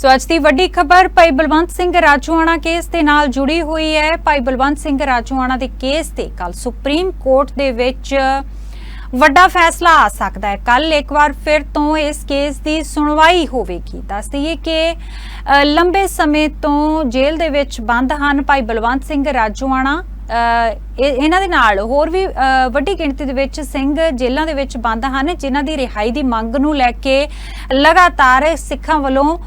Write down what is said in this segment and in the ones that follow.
ਸੋ ਅੱਜ ਦੀ ਵੱਡੀ ਖਬਰ, ਭਾਈ ਬਲਵੰਤ ਸਿੰਘ ਰਾਜੂਆਣਾ ਕੇਸ ਦੇ ਨਾਲ ਜੁੜੀ ਹੋਈ ਹੈ। ਭਾਈ ਬਲਵੰਤ ਸਿੰਘ ਰਾਜੂਆਣਾ ਦੇ ਕੇਸ ਤੇ ਕੱਲ ਸੁਪਰੀਮ ਕੋਰਟ ਦੇ ਵਿੱਚ ਵੱਡਾ ਫੈਸਲਾ ਆ ਸਕਦਾ ਹੈ। ਕੱਲ ਇੱਕ ਵਾਰ ਫਿਰ ਤੋਂ ਇਸ ਕੇਸ ਦੀ ਸੁਣਵਾਈ ਹੋਵੇਗੀ। ਦੱਸ ਦਈਏ ਕਿ ਲੰਬੇ ਸਮੇਂ ਤੋਂ ਜੇਲ੍ਹ ਦੇ ਵਿੱਚ ਬੰਦ ਹਨ ਭਾਈ ਬਲਵੰਤ ਸਿੰਘ ਰਾਜੂਆਣਾ। ਇਹਨਾਂ ਦੇ ਨਾਲ ਹੋਰ ਵੀ ਵੱਡੀ ਗਿਣਤੀ ਦੇ ਵਿੱਚ ਸਿੰਘ ਜੇਲ੍ਹਾਂ ਦੇ ਵਿੱਚ ਬੰਦ ਹਨ, ਜਿਨ੍ਹਾਂ ਦੀ ਰਿਹਾਈ ਦੀ ਮੰਗ ਨੂੰ ਲੈ ਕੇ ਲਗਾਤਾਰ ਸਿੱਖਾਂ ਵੱਲੋਂ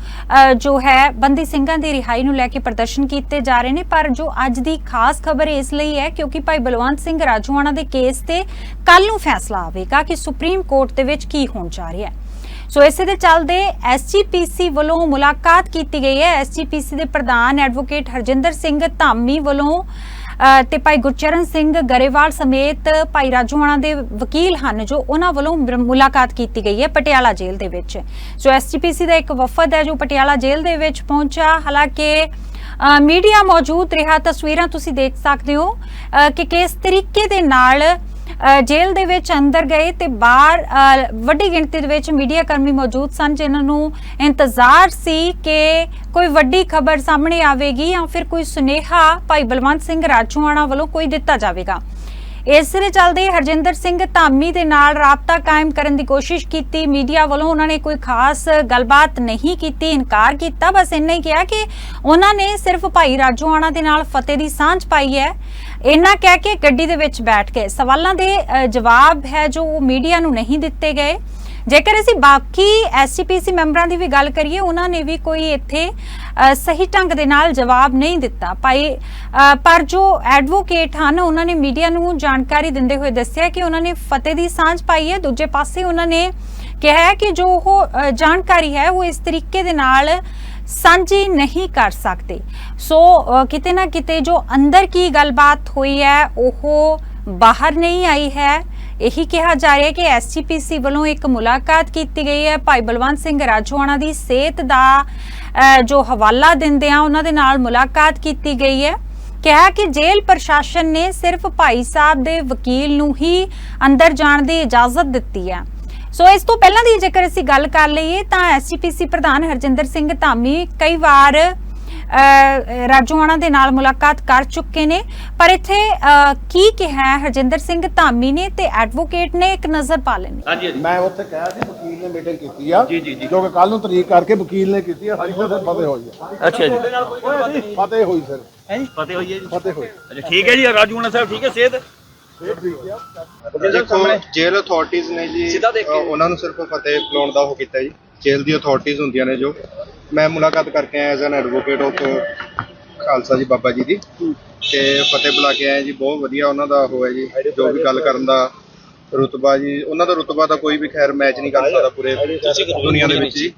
ਜੋ ਹੈ, ਬੰਦੀ ਸਿੰਘਾਂ ਦੀ ਰਿਹਾਈ ਨੂੰ ਲੈ ਕੇ ਪ੍ਰਦਰਸ਼ਨ ਕੀਤੇ ਜਾ ਰਹੇ ਨੇ। ਪਰ ਜੋ ਅੱਜ ਦੀ ਖਾਸ ਖਬਰ ਇਸ ਲਈ ਹੈ, ਕਿਉਂਕਿ ਭਾਈ ਬਲਵੰਤ ਸਿੰਘ ਰਾਜੂਆਣਾ ਦੇ ਕੇਸ ਤੇ ਕੱਲ ਨੂੰ ਫੈਸਲਾ ਆਵੇਗਾ ਕਿ ਸੁਪਰੀਮ ਕੋਰਟ ਦੇ ਵਿੱਚ ਕੀ ਹੋਣ ਜਾ ਰਿਹਾ ਹੈ। ਸੋ ਇਸੇ ਦੇ ਚੱਲਦੇ ਐਸਜੀਪੀਸੀ ਵੱਲੋਂ ਮੁਲਾਕਾਤ ਕੀਤੀ ਗਈ ਹੈ। ਐਸਜੀਪੀਸੀ ਦੇ ਪ੍ਰਧਾਨ ਐਡਵੋਕੇਟ ਹਰਜਿੰਦਰ ਸਿੰਘ ਧਾਮੀ ਵੱਲੋਂ ਤੇ ਭਾਈ ਗੁਰਚਰਨ ਸਿੰਘ ਗਰੇਵਾਲ ਸਮੇਤ ਭਾਈ ਰਾਜੂਆਣਾ ਦੇ ਵਕੀਲ ਹਨ ਜੋ ਉਹਨਾਂ ਵੱਲੋਂ ਮੁਲਾਕਾਤ ਕੀਤੀ ਗਈ ਹੈ ਪਟਿਆਲਾ ਜੇਲ੍ਹ ਦੇ ਵਿੱਚ। ਸੋ ਐਸਜੀਪੀਸੀ ਦਾ ਇੱਕ ਵਫਦ ਹੈ ਜੋ ਪਟਿਆਲਾ ਜੇਲ੍ਹ ਦੇ ਵਿੱਚ ਪਹੁੰਚਾ ਹਾਲਾਂਕਿ ਮੀਡੀਆ ਮੌਜੂਦ ਰਿਹਾ, ਤਸਵੀਰਾਂ ਤੁਸੀਂ ਦੇਖ ਸਕਦੇ ਹੋ ਕਿ ਕਿਸ ਤਰੀਕੇ ਦੇ ਨਾਲ ਜੇਲ੍ਹ ਦੇ ਵਿੱਚ ਅੰਦਰ ਗਏ ਤੇ ਬਾਹਰ ਅ, ਵੱਡੀ ਗਿਣਤੀ ਦੇ ਵਿੱਚ ਮੀਡੀਆ ਕਰਮੀ ਮੌਜੂਦ ਸਨ ਜਿਨ੍ਹਾਂ ਨੂੰ ਇੰਤਜ਼ਾਰ ਸੀ ਕਿ ਕੋਈ ਵੱਡੀ ਖਬਰ ਸਾਹਮਣੇ ਆਵੇਗੀ ਜਾਂ ਫਿਰ ਕੋਈ ਸੁਨੇਹਾ ਭਾਈ ਬਲਵੰਤ ਸਿੰਘ ਰਾਜੂਆਣਾ ਵੱਲੋਂ ਕੋਈ ਦਿੱਤਾ ਜਾਵੇਗਾ। ਇਸ ਦੇ ਚਲਦੇ ਹਰਜਿੰਦਰ ਸਿੰਘ ਧਾਮੀ ਦੇ ਨਾਲ ਰਾਬਤਾ ਕਾਇਮ ਕਰਨ ਦੀ ਕੋਸ਼ਿਸ਼ ਕੀਤੀ। ਮੀਡੀਆ ਵੱਲੋਂ ਉਹਨਾਂ ਨੇ ਕੋਈ ਖਾਸ ਗੱਲਬਾਤ ਨਹੀਂ ਕੀਤੀ, ਇਨਕਾਰ ਕੀਤਾ। ਬਸ ਇੰਨਾ ਹੀ ਕਿਹਾ ਕਿ ਉਹਨਾਂ ਨੇ ਸਿਰਫ ਭਾਈ ਰਾਜੂਆਣਾ ਦੇ ਨਾਲ ਫਤਿਹ ਦੀ ਸਾਂਝ ਪਾਈ ਹੈ। ਇੰਨਾ ਕਹਿ ਕੇ ਗੱਡੀ ਦੇ ਵਿੱਚ ਬੈਠ ਕੇ ਸਵਾਲਾਂ ਦੇ ਜਵਾਬ ਹੈ ਜੋ ਉਹ ਮੀਡੀਆ ਨੂੰ ਨਹੀਂ ਦਿੱਤੇ ਗਏ। ਜੇਕਰ ਅਸੀਂ ਬਾਕੀ ਐਸਜੀਪੀਸੀ ਮੈਂਬਰਾਂ ਦੀ ਵੀ ਗੱਲ ਕਰੀਏ, ਉਹਨਾਂ ਨੇ ਵੀ ਕੋਈ ਇੱਥੇ ਸਹੀ ਢੰਗ ਦੇ ਨਾਲ ਜਵਾਬ ਨਹੀਂ ਦਿੱਤਾ। ਭਾਈ ਪਰ ਜੋ ਐਡਵੋਕੇਟ ਹਨ, ਉਹਨਾਂ ਨੇ ਮੀਡੀਆ ਨੂੰ ਜਾਣਕਾਰੀ ਦਿੰਦੇ ਹੋਏ ਦੱਸਿਆ ਕਿ ਉਹਨਾਂ ਨੇ ਫਤਿਹ ਦੀ ਸਾਂਝ ਪਾਈ ਹੈ। ਦੂਜੇ ਪਾਸੇ ਉਹਨਾਂ ਨੇ ਕਿਹਾ ਹੈ ਕਿ ਜੋ ਉਹ ਜਾਣਕਾਰੀ ਹੈ, ਉਹ ਇਸ ਤਰੀਕੇ ਦੇ ਨਾਲ ਸਾਂਝੀ ਨਹੀਂ ਕਰ ਸਕਦੇ। ਸੋ ਕਿਤੇ ਨਾ ਕਿਤੇ ਜੋ ਅੰਦਰ ਕੀ ਗੱਲਬਾਤ ਹੋਈ ਹੈ, ਉਹ ਬਾਹਰ ਨਹੀਂ ਆਈ ਹੈ। ਇਹੀ ਕਿਹਾ ਜਾ ਰਿਹਾ ਹੈ ਕਿ ਐਸਜੀਪੀਸੀ ਵੱਲੋਂ ਇੱਕ ਮੁਲਾਕਾਤ ਕੀਤੀ ਗਈ ਹੈ। ਭਾਈ ਬਲਵੰਤ ਸਿੰਘ ਰਾਜੂਆਣਾ ਦੀ ਸਿਹਤ ਦਾ ਜੋ ਹਵਾਲਾ ਦਿੰਦੇ ਆ, ਉਹਨਾਂ ਦੇ ਨਾਲ ਮੁਲਾਕਾਤ ਕੀਤੀ ਗਈ ਹੈ। ਕਿਹਾ ਕਿ ਜੇਲ੍ਹ ਪ੍ਰਸ਼ਾਸਨ ਨੇ ਸਿਰਫ ਭਾਈ ਸਾਹਿਬ ਦੇ ਵਕੀਲ ਨੂੰ ਹੀ ਅੰਦਰ ਜਾਣ ਦੀ ਇਜਾਜ਼ਤ ਦਿੱਤੀ ਹੈ। ਸੋ ਇਸ ਤੋਂ ਪਹਿਲਾਂ ਦੀ ਜੇਕਰ ਅਸੀਂ ਗੱਲ ਕਰ ਲਈਏ ਤਾਂ ਐਸਜੀਪੀਸੀ ਪ੍ਰਧਾਨ ਹਰਜਿੰਦਰ ਸਿੰਘ ਧਾਮੀ ਕਈ ਵਾਰ ਰਾਜੂਆਣਾ ਦੇ ਨਾਲ ਮੁਲਾਕਾਤ ਕਰ ਚੁੱਕੇ ਨੇ। ਪਰ ਇੱਥੇ ਕੀ ਕਿਹਾ ਹੈ? ਹਰਜਿੰਦਰ ਸਿੰਘ ਧਾਮੀ ਨੇ ਤੇ ਐਡਵੋਕੇਟ ਨੇ ਇੱਕ ਨਜ਼ਰ ਪਾ ਲੈਣੀ ਮੈਂ ਉੱਥੇ ਕਿਹਾ ਸੀ ਵਕੀਲ ਨੇ ਮੀਟਿੰਗ ਕੀਤੀ ਆ। ਜੀ, ਕਿ ਕੱਲ ਨੂੰ ਤਰੀਕ ਕਰਕੇ ਵਕੀਲ ਨੇ ਕੀਤੀ ਆ ਸਾਡੀ ਫਿਰ ਫਤਿਹ ਹੋਈ ਆ। ਅੱਛਾ ਜੀ। ਫਤਿਹ ਹੋਈ ਫਿਰ ਹੈ ਜੀ? ਫਤਿਹ ਹੋਈ ਹੈ ਜੀ। ਫਤਿਹ ਹੋਈ। ਅੱਛਾ ਠੀਕ ਹੈ ਜੀ। ਰਾਜੂਣਾ ਸਾਹਿਬ ਠੀਕ ਹੈ? ਸਿਹਤ? ਦੇਖੋ ਜੇਲ੍ਹ ਅਥਾਰਟੀਆਂ ਨੇ ਜੀ ਉਹਨਾਂ ਨੂੰ ਸਿਰਫ ਫਤਿਹ ਬੁਲਾਉਣ ਦਾ ਉਹ ਕੀਤਾ ਜੀ। ਜੇਲ੍ਹ ਦੀ ਅਥਾਰਟੀਆਂ ਹੁੰਦੀਆਂ ਨੇ ਜੋ। ਮੈਂ ਮੁਲਾਕਾਤ ਕਰਕੇ ਆਇਆ as an advocate of Khalsa ji, Baba ji ਦੀ। ਤੇ ਫਤਿਹ ਬੁਲਾ ਕੇ ਆਇਆ ਜੀ, ਬਹੁਤ ਵਧੀਆ ਉਹਨਾਂ ਦਾ ਉਹ ਹੈ ਜੀ, ਜੋ ਵੀ ਗੱਲ ਕਰਨ ਦਾ ਰੁਤਬਾ ਜੀ। ਉਹਨਾਂ ਦਾ ਰੁਤਬਾ ਤਾਂ ਕੋਈ ਵੀ ਖੈਰ ਮੈਚ ਨਹੀਂ ਕਰ ਸਕਦਾ ਪੂਰੇ ਦੁਨੀਆ ਦੇ ਵਿੱਚ ਜੀ।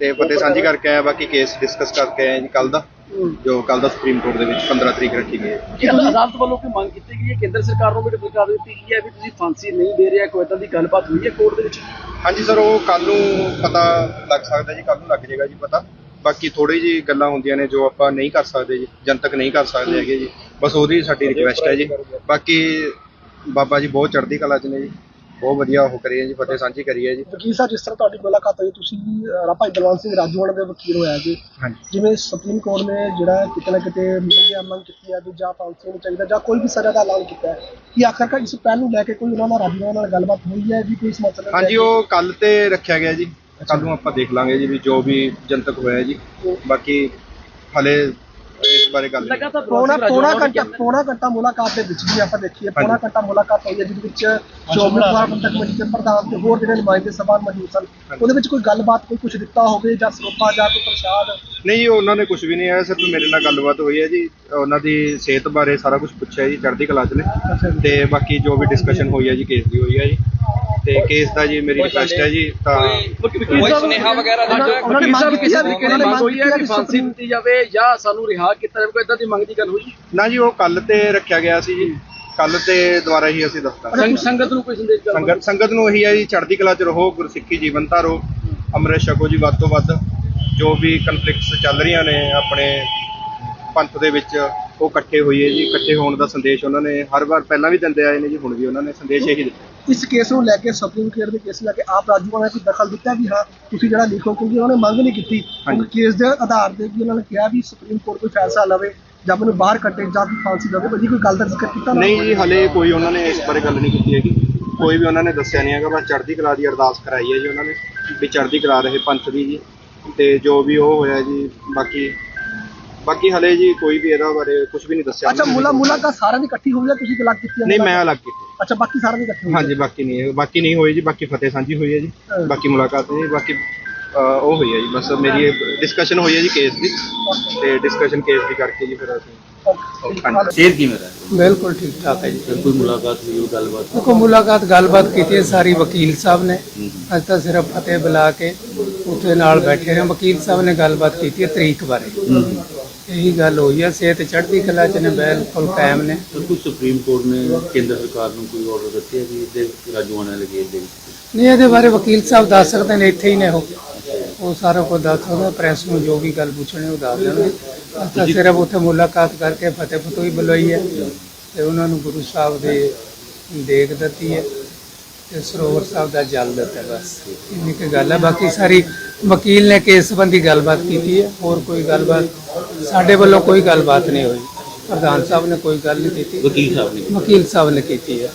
ਤੇ ਫਤਿਹ ਸਾਂਝੀ ਕਰਕੇ ਆਇਆ, ਬਾਕੀ ਕੇਸ ਡਿਸਕਸ ਕਰਕੇ ਆਏ ਜੀ ਕੱਲ ਦਾ, ਜੋ ਕੱਲ ਦਾ ਸੁਪਰੀਮ ਕੋਰਟ ਦੇ ਵਿੱਚ 15 ਤਰੀਕ ਰੱਖੀ ਗਈ ਹੈ। ਅਦਾਲਤ ਵੱਲੋਂ ਕੋਈ ਮੰਗ ਕੀਤੀ ਗਈ ਹੈ? ਕੇਂਦਰ ਸਰਕਾਰ ਨੂੰ ਵੀ ਰਿਪੋਰਟ ਦਿੱਤੀ ਗਈ ਹੈ ਵੀ ਤੁਸੀਂ ਫਾਂਸੀ ਨਹੀਂ ਦੇ ਰਿਹਾ, ਕੋਈ ਏਦਾਂ ਦੀ ਗੱਲਬਾਤ ਹੋਈ ਹੈ ਕੋਰਟ ਦੇ ਵਿੱਚ? ਹਾਂਜੀ ਸਰ ਉਹ ਕੱਲ ਨੂੰ ਪਤਾ ਲੱਗ ਸਕਦਾ ਜੀ ਕੱਲ ਨੂੰ ਲੱਗ ਜਾਏਗਾ ਜੀ ਪਤਾ। ਬਾਕੀ ਥੋੜੀ ਜੀ ਗੱਲਾਂ ਹੁੰਦੀਆਂ ਨੇ ਜੋ ਆਪਾਂ ਨਹੀਂ ਕਰ ਸਕਦੇ ਜੀ ਜਨਤਕ ਨਹੀਂ ਕਰ ਸਕਦੇ ਹੈਗੇ ਜੀ। ਬਸ ਉਹਦੀ ਸਾਡੀ ਰਿਕੁਐਸਟ ਹੈ ਜੀ। ਬਾਕੀ ਬਾਬਾ ਜੀ ਬਹੁਤ ਚੜ੍ਹਦੀ ਕਲਾ ਚ ਨੇ ਜੀ। ਬਹੁਤ ਵਧੀਆ ਉਹ ਕਰੀ ਹੈ ਜੀ ਫਤਿਹ ਸਾਂਝੀ ਕਰੀ ਹੈ ਜੀ। ਵਕੀਲ ਸਾਹਿਬ ਜਿਸ ਤਰ੍ਹਾਂ ਤੁਹਾਡੀ ਮੁਲਾਕਾਤ ਹੋਈ ਤੁਸੀਂ ਭਾਈ ਬਲਵੰਤ ਸਿੰਘ ਰਾਜੂਆਣਾ ਦੇ ਵਕੀਲ ਹੋਇਆ ਜੀ। ਜਿਵੇਂ ਸੁਪਰੀਮ ਕੋਰਟ ਨੇ ਜਿਹੜਾ ਕਿਤੇ ਨਾ ਕਿਤੇ ਮੰਗਿਆ ਮੰਗ ਕੀਤੀ ਹੈ ਵੀ ਜਾਂ ਫਾਂਸੀ ਨੂੰ ਚਾਹੀਦਾ ਜਾਂ ਕੋਈ ਵੀ ਸਜ਼ਾ ਦਾ ਐਲਾਨ ਕੀਤਾ ਹੈ ਕਿ ਆਖਰਕਾਰ ਇਸ ਪਹਿਲ ਨੂੰ ਲੈ ਕੇ ਕੋਈ ਉਹਨਾਂ ਨਾਲ ਰਾਜੂਆਣਾ ਨਾਲ ਗੱਲਬਾਤ ਹੋਈ ਹੈ ਵੀ ਕੋਈ ਮਸਲੇ ਹਾਂਜੀ? ਉਹ ਕੱਲ ਤੇ ਰੱਖਿਆ ਗਿਆ ਜੀ। ਕੱਲ ਨੂੰ ਆਪਾਂ ਦੇਖ ਲਾਂਗੇ ਜੀ ਵੀ ਜੋ ਵੀ ਜਨਤਕ ਹੋਇਆ ਜੀ। ਬਾਕੀ ਹਲੇ ਬਾਰੇ ਗੱਲ ਲਗਾਤਾਰ ਪੌਣਾ ਘੰਟਾ ਪੌਣਾ ਘੰਟਾ ਮੁਲਾਕਾਤ ਦੇ ਵਿੱਚ ਵੀ ਆਪਾਂ ਦੇਖੀਏ ਪੌਣਾ। ਘੰਟਾ ਮੁਲਾਕਾਤ ਹੋਈ ਹੈ ਜਿਹਦੇ ਵਿੱਚ ਚੌਮੀ ਕੁਮਾਰ ਬੰਦਕ ਕਮੇਟੀ ਦੇ ਪ੍ਰਧਾਨ ਤੇ ਹੋਰ ਜਿਹੜੇ ਨੁਮਾਇੰਦੇ ਸਭਾ ਮੌਜੂਦ ਸਨ ਉਹਦੇ ਵਿੱਚ ਕੋਈ ਗੱਲਬਾਤ ਕੋਈ ਕੁਝ ਦਿੱਤਾ ਹੋਵੇ ਜਾਂ ਸਰੋਪਾ ਜਾਂ ਕੋਈ ਪ੍ਰਸ਼ਾਦ? ਨਹੀਂ ਉਹਨਾਂ ਨੇ ਕੁਝ ਵੀ ਨਹੀਂ ਆਇਆ ਸਿਰਫ ਮੇਰੇ ਨਾਲ ਗੱਲਬਾਤ ਹੋਈ ਹੈ ਜੀ। ਉਹਨਾਂ ਦੀ ਸਿਹਤ ਬਾਰੇ ਸਾਰਾ ਕੁਝ ਪੁੱਛਿਆ ਜੀ ਚੜ੍ਹਦੀ ਕਲਾ ਚ ਨੇ। ਤੇ ਬਾਕੀ ਜੋ ਵੀ ਡਿਸਕਸ਼ਨ ਹੋਈ ਹੈ ਜੀ ਕੇਸ ਦੀ ਹੋਈ ਹੈ ਜੀ। ਤੇ ਕੇਸ ਦਾ ਜੀ ਮੇਰੀ ਰਿਕੁਐਸਟ ਹੈ ਜੀ ਤਾਂ ਕੋਈ ਸੁਨੇਹਾ ਵਗੈਰਾ ਉਹਨਾਂ- ਉਹਨਾਂ ਨੇ ਮੰਗ ਕੀਤੀ ਹੈ ਵੀ ਕਿਸੇ ਨੇ ਮੰਗ ਹੋਈ ਹੈ ਕਿ ਫਾਂਸੀ ਦਿੱਤੀ ਜਾਵੇ ਜਾਂ ਸਾਨੂੰ ਰਿਹਾ ਕੀਤਾ ਜਾਵੇ ਕੋਈ ਏਦਾਂ ਦੀ ਮੰਗ ਦੀ ਗੱਲ ਹੋਈ? ਨਾ ਜੀ ਉਹ ਕੱਲ ਤੇ ਰੱਖਿਆ ਗਿਆ ਸੀ ਜੀ। ਕੱਲ ਤੇ ਦੁਬਾਰਾ ਹੀ ਅਸੀਂ ਸੰਗ- ਸੰਗਤ ਨੂੰ ਕੋਈ ਸੰਦੇਸ਼ ਸੰਗਤ ਸੰਗਤ ਨੂੰ ਇਹੀ ਹੈ ਜੀ ਚੜ੍ਹਦੀ ਕਲਾ ਚ ਰਹੋ ਗੁਰਸਿੱਖੀ ਜੀਵਨ ਧਾਰੋ ਅੰਮ੍ਰਿਤ ਛਕੋ ਜੀ ਵੱਧ ਤੋਂ ਵੱਧ। ਜੋ ਵੀ ਕਨਫਲਿਕਟਸ ਚੱਲ ਰਹੀਆਂ ਨੇ ਆਪਣੇ ਪੰਥ ਦੇ ਵਿੱਚ ਉਹ ਇਕੱਠੇ ਹੋਈਏ ਜੀ ਇਕੱਠੇ ਹੋਣ ਦਾ ਸੰਦੇਸ਼ ਉਹਨਾਂ ਨੇ ਹਰ ਵਾਰ ਪਹਿਲਾਂ ਵੀ ਦਿੰਦੇ ਆਏ ਨੇ ਜੀ ਹੁਣ ਵੀ ਉਹਨਾਂ ਨੇ ਸੰਦੇਸ਼ ਇਹੀ ਦਿੱਤਾ। ਇਸ ਕੇਸ ਨੂੰ ਲੈ ਕੇ ਸੁਪਰੀਮ ਕੋਰਟ ਦੇ ਕੇਸ ਲੈ ਕੇ ਆਪ ਰਾਜੂਆਣਾ ਕੋਈ ਦਖਲ ਦਿੱਤਾ ਵੀ ਹਾਂ ਤੁਸੀਂ ਜਿਹੜਾ ਲਿਖੋ ਕਿਉਂਕਿ ਉਹਨਾਂ ਨੇ ਮੰਗ ਨਹੀਂ ਕੀਤੀ। ਕੇਸ ਦੇ ਆਧਾਰ ਤੇ ਵੀ ਉਹਨਾਂ ਨੇ ਕਿਹਾ ਵੀ ਸੁਪਰੀਮ ਕੋਰਟ ਕੋਈ ਫੈਸਲਾ ਲਵੇ ਜਾਂ ਮੈਨੂੰ ਬਾਹਰ ਕੱਢੇ ਜਾਂ ਕੋਈ ਫਾਂਸੀ ਦੇਵੇ ਭਾਜੀ ਕੋਈ ਗੱਲ ਦਾ ਜ਼ਿਕਰ ਕੀਤਾ ਨਹੀਂ ਜੀ ਹਲੇ ਕੋਈ ਉਹਨਾਂ ਨੇ ਇਸ ਬਾਰੇ ਗੱਲ ਨਹੀਂ ਕੀਤੀ ਹੈਗੀ। ਕੋਈ ਵੀ ਉਹਨਾਂ ਨੇ ਦੱਸਿਆ ਨਹੀਂ ਹੈਗਾ ਬਸ ਚੜ੍ਹਦੀ ਕਲਾ ਦੀ ਅਰਦਾਸ ਕਰਾਈ ਹੈ ਜੀ ਉਹਨਾਂ ਨੇ ਵੀ ਚੜ੍ਹਦੀ ਕਲਾ ਰਹੇ ਪੰਥ ਦੀ ਜੀ। ਤੇ ਜੋ ਵੀ ਉਹ ਹੋਇਆ ਜੀ ਬਾਕੀ ਬਾਕੀ ਹਲੇ ਜੀ ਕੋਈ ਵੀ ਇਹਦਾ ਬਾਰੇ ਕੁਝ ਵੀ ਨਹੀਂ ਦੱਸਿਆ ਅੱਛਾ। ਮੁਲਾ ਮੁਲਾਕਾਤ ਸਾਰਿਆਂ ਦੀ ਇਕੱਠੀ ਹੋਈ ਹੈ ਤੁਸੀਂ ਗੱਲਾਂ ਕੀਤੀਆਂ ਨਹੀਂ ਮੈਂ ਅਲੱਗ ਕੀਤੀ ਅੱਛਾ ਬਾਕੀ ਸਾਰਿਆਂ ਦੀ ਇਕੱਠੀ ਹੋਈ ਹੈ। ਹਾਂਜੀ ਬਾਕੀ ਨਹੀਂ ਬਾਕੀ ਨਹੀਂ ਹੋਈ ਜੀ ਬਾਕੀ ਫਤਿਹ ਸਾਂਝੀ ਹੋਈ ਹੈ ਜੀ ਹਾਂ। ਬਾਕੀ ਮੁਲਾਕਾਤ ਨਹੀਂ ਬਾਕੀ ਅਹ, ਉਹ ਹੋਈ ਹੈ ਜੀ ਬਸ ਮੇਰੀ ਡਿਸਕਸ਼ਨ ਹੋਈ ਹੈ ਜੀ ਕੇਸ ਦੀ। ਤੇ ਡਿਸਕਸ਼ਨ ਕੇਸ ਦੀ ਕਰਕੇ ਜੀ ਫਿਰ ਅਸੀਂ ਹਾਂਜੀ। ਸੇਧ ਕਿਵੇਂ ਰਿਹਾ ਬਿਲਕੁਲ ਠੀਕ। ਠਾਕ ਹੈ ਜੀ ਫਿਰ ਕੋਈ ਮੁਲਾਕਾਤ ਹੋਈ ਉਹ ਗੱਲਬਾਤ ਦੇਖੋ ਮੁਲਾਕਾਤ ਗੱਲਬਾਤ ਕੀਤੀ ਹੈ ਸਾਰੀ ਵਕੀਲ ਸਾਹਿਬ ਨੇ। ਅੱਜ ਤਾਂ ਸਿਰਫ ਫਤਿਹ ਬੁਲਾ ਕੇ ਉੱਥੇ ਨਾਲ ਬੈਠੇ ਨੇ ਵਕੀਲ ਸਾਹਿਬ ਨੇ ਗੱਲਬਾਤ ਕੀਤੀ ਹੈ ਤਰੀਕ ਬਾਰੇ। ਇਹੀ ਗੱਲ ਹੋਈ ਹੈ ਸਿਹਤ ਚੜ੍ਹਦੀ ਕਲਾ ਚ ਨੇ ਬਿਲਕੁਲ ਕਾਇਮ ਨੇ। ਕੋਈ ਸੁਪਰੀਮ ਕੋਰਟ ਨੇ ਕੇਂਦਰ ਸਰਕਾਰ ਨੂੰ ਕੋਈ ਆਰਡਰ ਦਿੱਤੇ ਹੈ ਵੀ ਇਹਦੇ ਵਾਲੇ ਕੇਸ ਦੇ ਨਹੀਂ ਇਹਦੇ ਬਾਰੇ ਵਕੀਲ ਸਾਹਿਬ ਦੱਸ ਸਕਦੇ ਨੇ ਇੱਥੇ ਹੀ ਨੇ ਉਹ। ਉਹ ਸਾਰਾ ਕੁਝ ਦੱਸ ਸਕਦੇ ਪ੍ਰੈਸ ਨੂੰ ਜੋ ਵੀ ਗੱਲ ਪੁੱਛਣੀ ਉਹ ਦੱਸ ਦੇਣਗੇ। ਤਾਂ ਸਿਰਫ ਉੱਥੇ ਮੁਲਾਕਾਤ ਕਰਕੇ ਫਤਿਹ ਫਤੋਈ ਬੁਲਾਈ ਹੈ ਤੇ ਉਹਨਾਂ ਨੂੰ ਗੁਰੂ ਸਾਹਿਬ ਦੇ ਦੇਖ ਦਿੱਤੀ ਹੈ ਤੇ ਸਰੋਵਰ ਸਾਹਿਬ ਦਾ ਜਲ ਦਿੱਤਾ ਬਸ। ਇੰਨੀ ਕੁ ਗੱਲ ਹੈ। ਬਾਕੀ ਸਾਰੀ ਵਕੀਲ ਨੇ ਕੇਸ ਸੰਬੰਧੀ ਗੱਲਬਾਤ ਕੀਤੀ ਹੈ ਹੋਰ ਕੋਈ ਗੱਲਬਾਤ ਸਾਡੇ ਵੱਲੋਂ ਕੋਈ ਗੱਲਬਾਤ ਨਹੀਂ ਹੋਈ। ਪ੍ਰਧਾਨ ਸਾਹਿਬ ਨੇ ਕੋਈ ਗੱਲ ਨਹੀਂ ਕੀਤੀ। ਵਕੀਲ ਸਾਹਿਬ ਨੇ ਵਕੀਲ ਸਾਹਿਬ ਨੇ ਕੀਤੀ ਹੈ